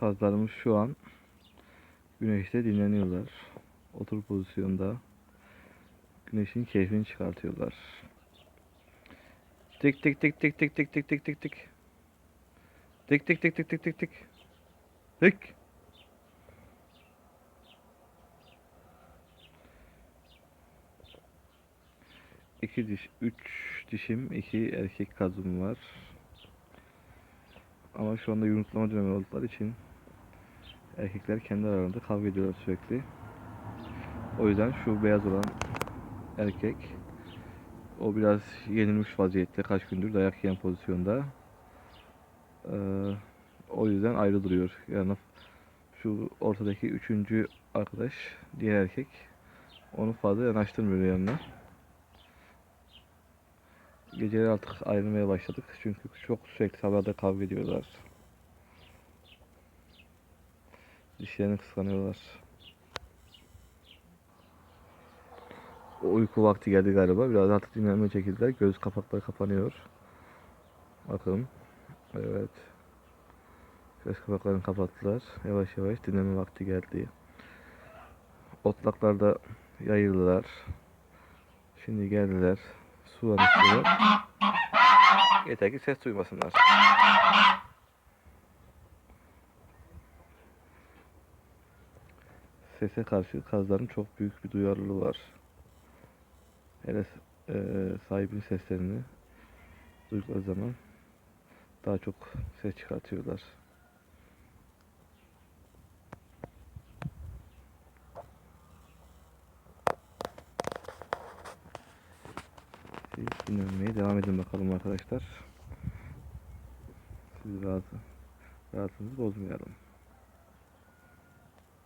Kazlarımız şu an güneşte dinleniyorlar. Otur pozisyonda. Güneşin keyfini çıkartıyorlar. Tik tik tik tik tik tik tik tik tik tik. Tik tik tik tik tik tik tik. Tik. İki diş, üç dişim, iki erkek kazım var. Ama şu anda yumurtlama dönemi oldukları için erkekler kendi aralarında kavga ediyorlar sürekli. O yüzden şu beyaz olan erkek o biraz yenilmiş vaziyette kaç gündür dayak yiyen pozisyonda. Ee, o yüzden ayrı duruyor. Yani şu ortadaki üçüncü arkadaş diğer erkek onu fazla yanaştırmıyor yanına. Geceleri artık ayrılmaya başladık çünkü çok sürekli sabahda kavga ediyorlar. Dişlerini kıskanıyorlar. Uyku vakti geldi galiba. Biraz artık dinlenmeye çekildiler. Göz kapakları kapanıyor. Bakın. Evet. Göz kapaklarını kapattılar. Yavaş yavaş dinlenme vakti geldi. Otlaklarda yayıldılar. Şimdi geldiler. Sular istiyorlar. Yeter ki ses duymasınlar. Sese karşı kazların çok büyük bir duyarlılığı var. Hele e, sahibinin seslerini duydukları zaman daha çok ses çıkartıyorlar. Dinlenmeye devam edin bakalım arkadaşlar. Siz rahat, rahatınızı bozmayalım.